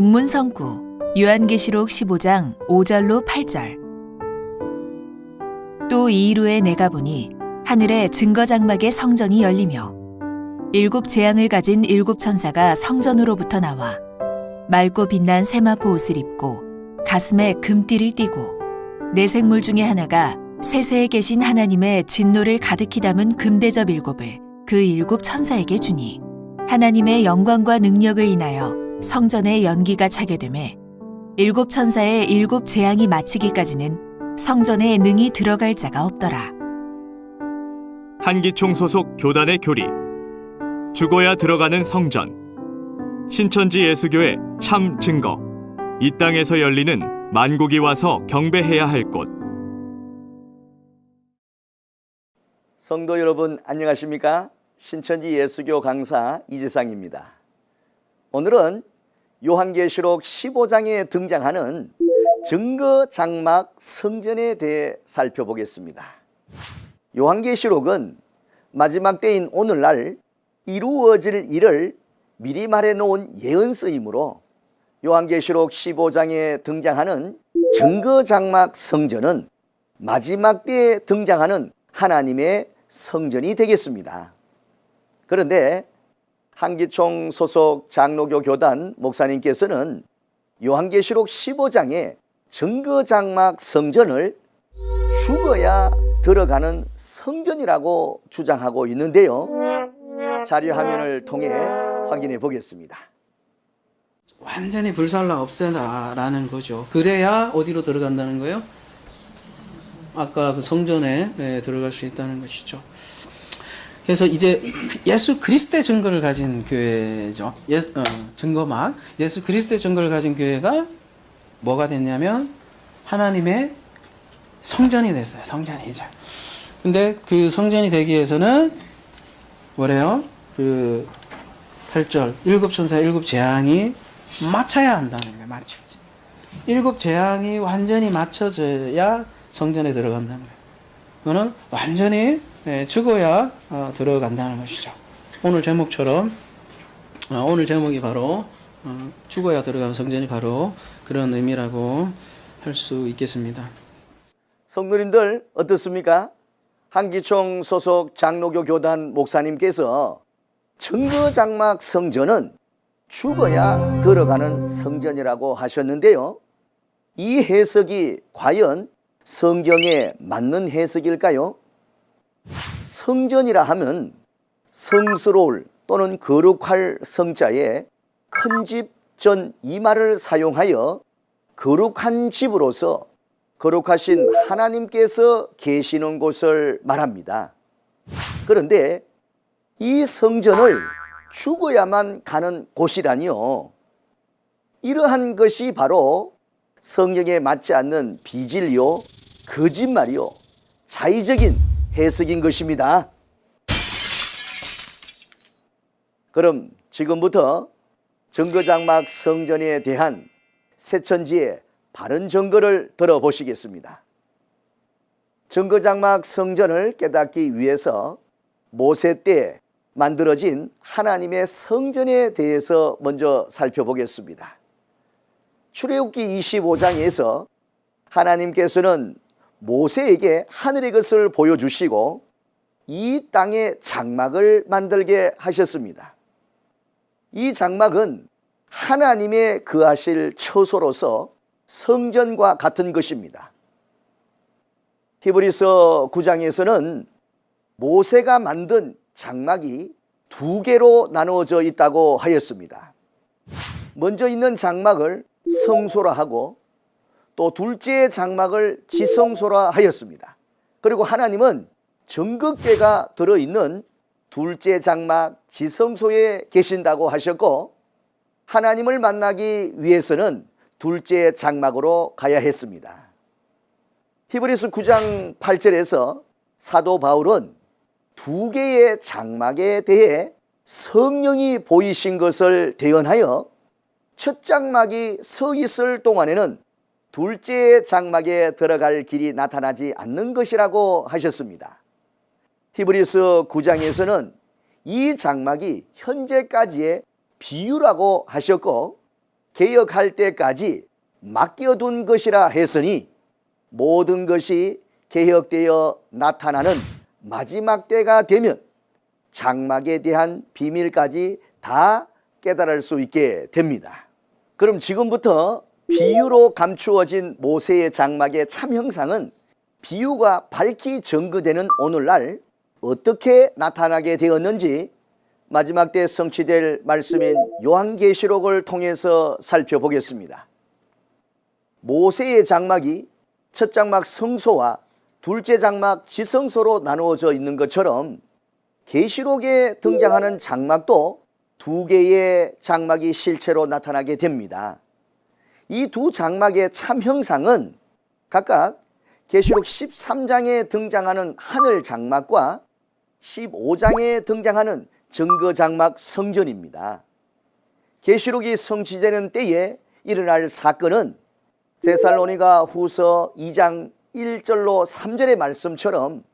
본문 성구 요한계시록 15장 5절로 8절. 또 이이루에 내가 보니 하늘에 증거 장막의 성전이 열리며 일곱 재앙을 가진 일곱 천사가 성전으로부터 나와 맑고 빛난 세마포 옷을 입고 가슴에 금띠를 띠고 내 생물 중에 하나가 세세에 계신 하나님의 진노를 가득히 담은 금대접 일곱을 그 일곱 천사에게 주니 하나님의 영광과 능력을 인하여 성전에 연기가 차게 되매 일곱 천사의 일곱 재앙이 마치기까지는 성전에 능히 들어갈 자가 없더라. 한기총 소속 교단의 교리 죽어야 들어가는 성전 신천지 예수교의 참 증거 이 땅에서 열리는 만국이 와서 경배해야 할 곳 성도 여러분 안녕하십니까? 신천지 예수교 강사 이재상입니다. 오늘은 요한계시록 15장에 등장하는 증거 장막 성전에 대해 살펴보겠습니다. 요한계시록은 마지막 때인 오늘날 이루어질 일을 미리 말해 놓은 예언서이므로 요한계시록 15장에 등장하는 증거 장막 성전은 마지막 때에 등장하는 하나님의 성전이 되겠습니다. 그런데 한기총 소속 장로교 교단 목사님께서는 요한계시록 15장의 증거 장막 성전을 죽어야 들어가는 성전이라고 주장하고 있는데요. 자료 화면을 통해 확인해 보겠습니다. 완전히 불살라 없애라라는 거죠. 그래야 어디로 들어간다는 거예요? 아까 그 성전에 네, 들어갈 수 있다는 것이죠. 그래서 이제 예수 그리스도의 증거를 가진 교회죠. 예, 어, 증거만 예수 그리스도의 증거를 가진 교회가 뭐가 됐냐면 하나님의 성전이 됐어요. 성전이 이제. 근데 그 성전이 되기 위해서는 뭐래요? 그 8절 일곱 천사 일곱 재앙이 맞춰야 한다는 거예요. 맞춰야지. 일곱 재앙이 완전히 맞춰져야 성전에 들어간다는 거예요. 그거는 완전히 예, 죽어야 어, 들어간다는 것이죠. 오늘 제목처럼 어, 오늘 제목이 바로 어, 죽어야 들어가는 성전이 바로 그런 의미라고 할 수 있겠습니다. 성도님들 어떻습니까? 한기총 소속 장로교 교단 목사님께서 증거 장막 성전은 죽어야 들어가는 성전이라고 하셨는데요. 이 해석이 과연 성경에 맞는 해석일까요? 성전이라 하면 성스러울 또는 거룩할 성자에 큰 집 전 이 말을 사용하여 거룩한 집으로서 거룩하신 하나님께서 계시는 곳을 말합니다. 그런데 이 성전을 죽어야만 가는 곳이라니요. 이러한 것이 바로 성경에 맞지 않는 비진리요, 거짓말이요, 자의적인 해석인 것입니다. 그럼 지금부터 증거장막 성전에 대한 세천지의 바른 증거를 들어보시겠습니다. 증거장막 성전을 깨닫기 위해서 모세 때 만들어진 하나님의 성전에 대해서 먼저 살펴보겠습니다. 출애굽기 25장에서 하나님께서는 모세에게 하늘의 것을 보여주시고 이 땅에 장막을 만들게 하셨습니다. 이 장막은 하나님의 그하실 처소로서 성전과 같은 것입니다. 히브리서 9장에서는 모세가 만든 장막이 두 개로 나누어져 있다고 하였습니다. 먼저 있는 장막을 성소라 하고 또 둘째 장막을 지성소라 하였습니다. 그리고 하나님은 정극계가 들어있는 둘째 장막 지성소에 계신다고 하셨고 하나님을 만나기 위해서는 둘째 장막으로 가야 했습니다. 히브리서 9장 8절에서 사도 바울은 두 개의 장막에 대해 성령이 보이신 것을 대언하여 첫 장막이 서 있을 동안에는 둘째 장막에 들어갈 길이 나타나지 않는 것이라고 하셨습니다. 히브리서 9장에서는 이 장막이 현재까지의 비유라고 하셨고 개혁할 때까지 맡겨둔 것이라 했으니 모든 것이 개혁되어 나타나는 마지막 때가 되면 장막에 대한 비밀까지 다 깨달을 수 있게 됩니다. 그럼 지금부터 비유로 감추어진 모세의 장막의 참 형상은 비유가 밝히 증거되는 오늘날 어떻게 나타나게 되었는지 마지막 때 성취될 말씀인 요한계시록을 통해서 살펴보겠습니다. 모세의 장막이 첫 장막 성소와 둘째 장막 지성소로 나누어져 있는 것처럼 계시록에 등장하는 장막도 두 개의 장막이 실체로 나타나게 됩니다. 이 두 장막의 참 형상은 각각 계시록 13장에 등장하는 하늘 장막과 15장에 등장하는 증거 장막 성전입니다. 계시록이 성취되는 때에 일어날 사건은 데살로니가 후서 2장 1절로 3절의 말씀처럼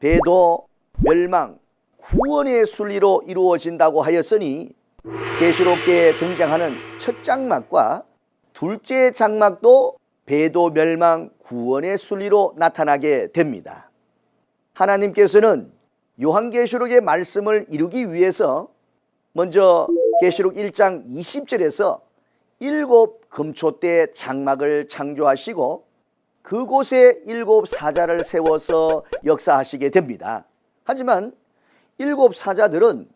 배도 멸망 구원의 순리로 이루어진다고 하였으니 계시록계에 등장하는 첫 장막과 둘째 장막도 배도 멸망 구원의 순리로 나타나게 됩니다. 하나님께서는 요한계시록의 말씀을 이루기 위해서 먼저 계시록 1장 20절에서 일곱 금초대 장막을 창조하시고 그곳에 일곱 사자를 세워서 역사하시게 됩니다. 하지만 일곱 사자들은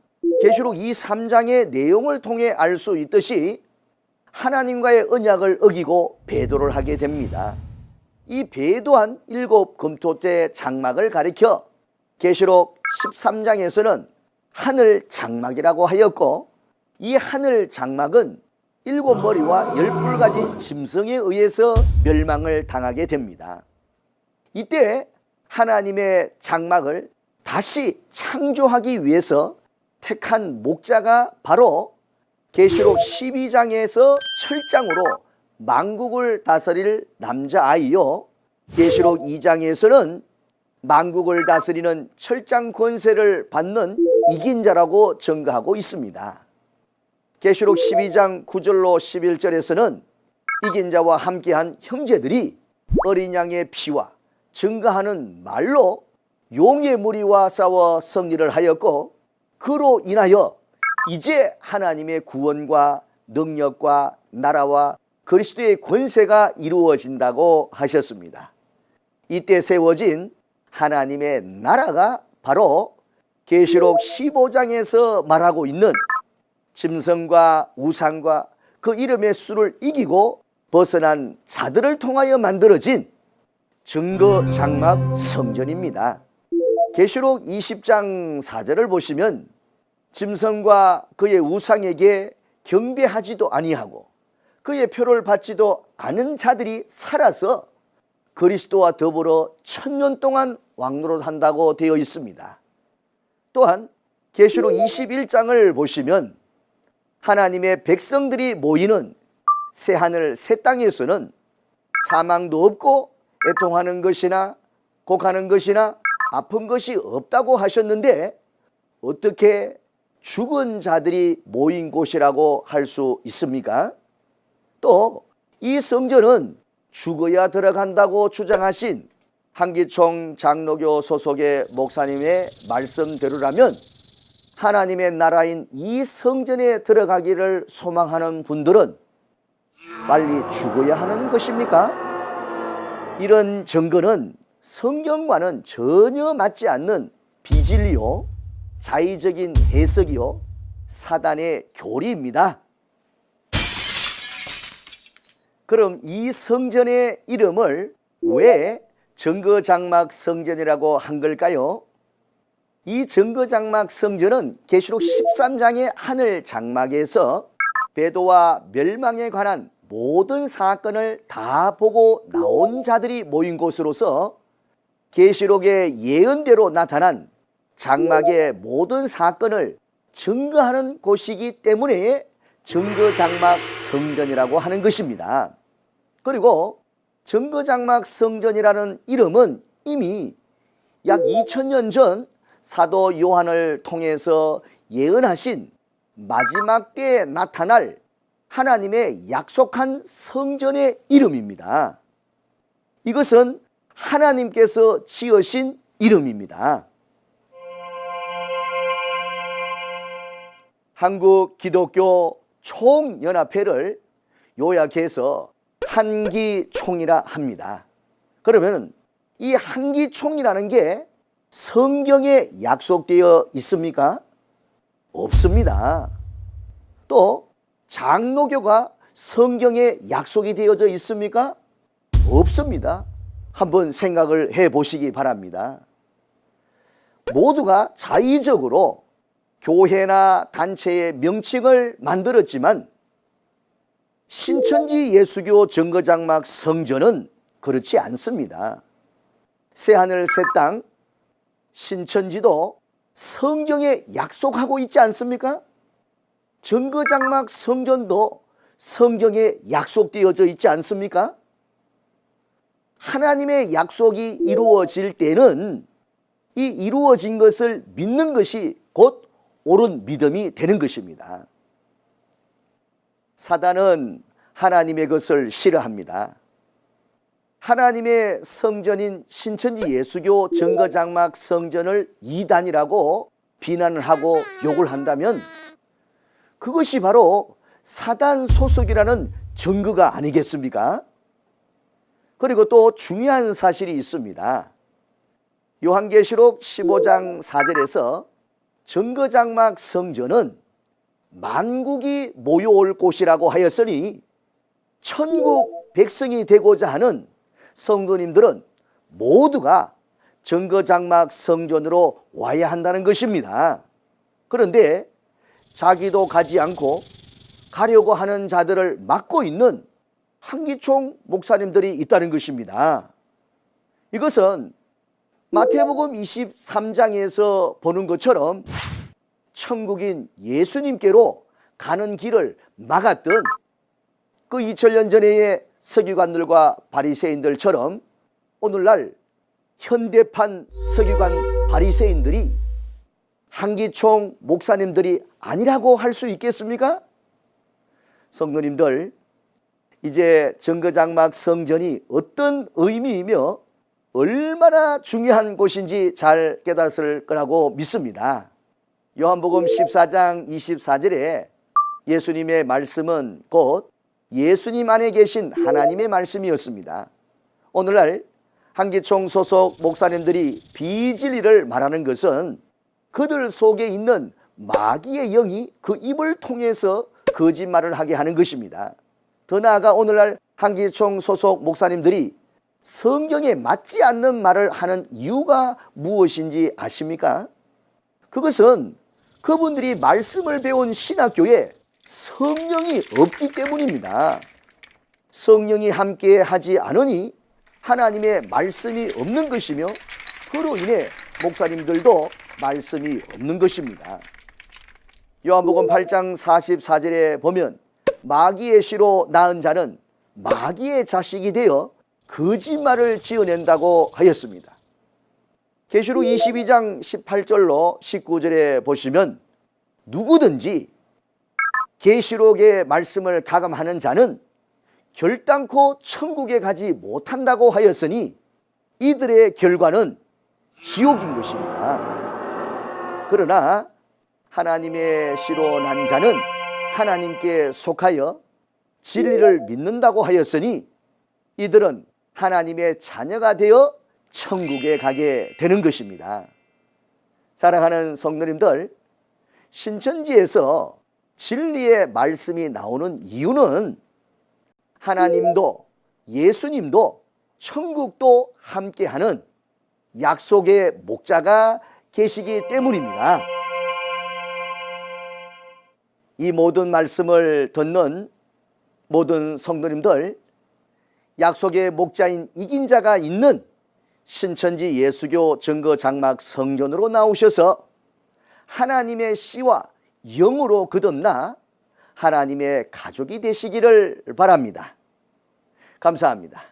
계시록 2, 3장의 내용을 통해 알 수 있듯이 하나님과의 언약을 어기고 배도를 하게 됩니다. 이 배도한 일곱 금토대 장막을 가리켜 계시록 13장에서는 하늘 장막이라고 하였고 이 하늘 장막은 일곱 머리와 열뿔 가진 짐승에 의해서 멸망을 당하게 됩니다. 이때 하나님의 장막을 다시 창조하기 위해서 택한 목자가 바로 계시록 12장에서 철장으로 만국을 다스릴 남자아이요. 계시록 2장에서는 만국을 다스리는 철장 권세를 받는 이긴 자라고 증거하고 있습니다. 계시록 12장 9절로 11절에서는 이긴 자와 함께한 형제들이 어린 양의 피와 증거하는 말로 용의 무리와 싸워 승리를 하였고 그로 인하여 이제 하나님의 구원과 능력과 나라와 그리스도의 권세가 이루어진다고 하셨습니다. 이때 세워진 하나님의 나라가 바로 계시록 15장에서 말하고 있는 짐승과 우상과 그 이름의 수를 이기고 벗어난 자들을 통하여 만들어진 증거 장막 성전입니다. 계시록 20장 4절을 보시면 짐승과 그의 우상에게 경배하지도 아니하고 그의 표를 받지도 않은 자들이 살아서 그리스도와 더불어 천년 동안 왕노릇 한다고 되어 있습니다. 또한 계시록 21장을 보시면 하나님의 백성들이 모이는 새 하늘 새 땅에서는 사망도 없고 애통하는 것이나 곡하는 것이나 아픈 것이 없다고 하셨는데 어떻게 죽은 자들이 모인 곳이라고 할 수 있습니까? 또 이 성전은 죽어야 들어간다고 주장하신 한기총 장로교 소속의 목사님의 말씀대로라면 하나님의 나라인 이 성전에 들어가기를 소망하는 분들은 빨리 죽어야 하는 것입니까? 이런 증거는 성경과는 전혀 맞지 않는 비진리요, 자의적인 해석이요, 사단의 교리입니다. 그럼 이 성전의 이름을 왜 증거장막 성전이라고 한 걸까요? 이 증거장막 성전은 계시록 13장의 하늘 장막에서 배도와 멸망에 관한 모든 사건을 다 보고 나온 자들이 모인 곳으로서 계시록의 예언대로 나타난 장막의 모든 사건을 증거하는 곳이기 때문에 증거장막 성전이라고 하는 것입니다. 그리고 증거장막 성전이라는 이름은 이미 약 2000년 전 사도 요한을 통해서 예언하신 마지막 때에 나타날 하나님의 약속한 성전의 이름입니다. 이것은 하나님께서 지으신 이름입니다. 한국 기독교 총연합회를 요약해서 한기총이라 합니다. 그러면 이 한기총이라는 게 성경에 약속되어 있습니까? 없습니다. 또 장로교가 성경에 약속이 되어져 있습니까? 없습니다. 한번 생각을 해 보시기 바랍니다. 모두가 자의적으로 교회나 단체의 명칭을 만들었지만 신천지 예수교 정거장막 성전은 그렇지 않습니다. 새하늘 새 땅 신천지도 성경에 약속하고 있지 않습니까? 정거장막 성전도 성경에 약속되어져 있지 않습니까? 하나님의 약속이 이루어질 때는 이 이루어진 것을 믿는 것이 곧 옳은 믿음이 되는 것입니다. 사단은 하나님의 것을 싫어합니다. 하나님의 성전인 신천지 예수교 정거장막 성전을 이단이라고 비난을 하고 욕을 한다면 그것이 바로 사단 소속이라는 증거가 아니겠습니까? 그리고 또 중요한 사실이 있습니다. 요한계시록 15장 4절에서 정거장막 성전은 만국이 모여올 곳이라고 하였으니 천국 백성이 되고자 하는 성도님들은 모두가 정거장막 성전으로 와야 한다는 것입니다. 그런데 자기도 가지 않고 가려고 하는 자들을 막고 있는 한기총 목사님들이 있다는 것입니다. 이것은 마태복음 23장에서 보는 것처럼 천국인 예수님께로 가는 길을 막았던 그 2000년 전의 서기관들과 바리새인들처럼 오늘날 현대판 서기관 바리새인들이 한기총 목사님들이 아니라고 할 수 있겠습니까? 성도님들 이제 정거장막 성전이 어떤 의미이며 얼마나 중요한 곳인지 잘 깨닫을 거라고 믿습니다. 요한복음 14장 24절에 예수님의 말씀은 곧 예수님 안에 계신 하나님의 말씀이었습니다. 오늘날 한기총 소속 목사님들이 비진리를 말하는 것은 그들 속에 있는 마귀의 영이 그 입을 통해서 거짓말을 하게 하는 것입니다. 더 나아가 오늘날 한기총 소속 목사님들이 성경에 맞지 않는 말을 하는 이유가 무엇인지 아십니까? 그것은 그분들이 말씀을 배운 신학교에 성령이 없기 때문입니다. 성령이 함께 하지 않으니 하나님의 말씀이 없는 것이며 그로 인해 목사님들도 말씀이 없는 것입니다. 요한복음 8장 44절에 보면 마귀의 씨로 낳은 자는 마귀의 자식이 되어 거짓말을 지어낸다고 하였습니다. 계시록 22장 18절로 19절에 보시면 누구든지 계시록의 말씀을 가감하는 자는 결단코 천국에 가지 못한다고 하였으니 이들의 결과는 지옥인 것입니다. 그러나 하나님의 씨로 난 자는 하나님께 속하여 진리를 믿는다고 하였으니 이들은 하나님의 자녀가 되어 천국에 가게 되는 것입니다. 사랑하는 성도님들, 신천지에서 진리의 말씀이 나오는 이유는 하나님도 예수님도 천국도 함께하는 약속의 목자가 계시기 때문입니다. 이 모든 말씀을 듣는 모든 성도님들, 약속의 목자인 이긴 자가 있는 신천지 예수교 증거 장막 성전으로 나오셔서 하나님의 씨와 영으로 거듭나 하나님의 가족이 되시기를 바랍니다. 감사합니다.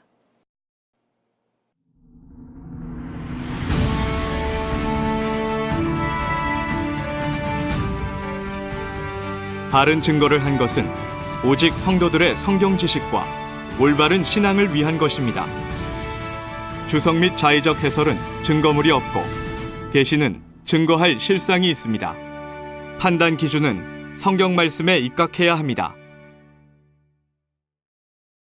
바른 증거를 한 것은 오직 성도들의 성경 지식과 올바른 신앙을 위한 것입니다. 주석 및 자의적 해설은 증거물이 없고 계시는 증거할 실상이 있습니다. 판단 기준은 성경 말씀에 입각해야 합니다.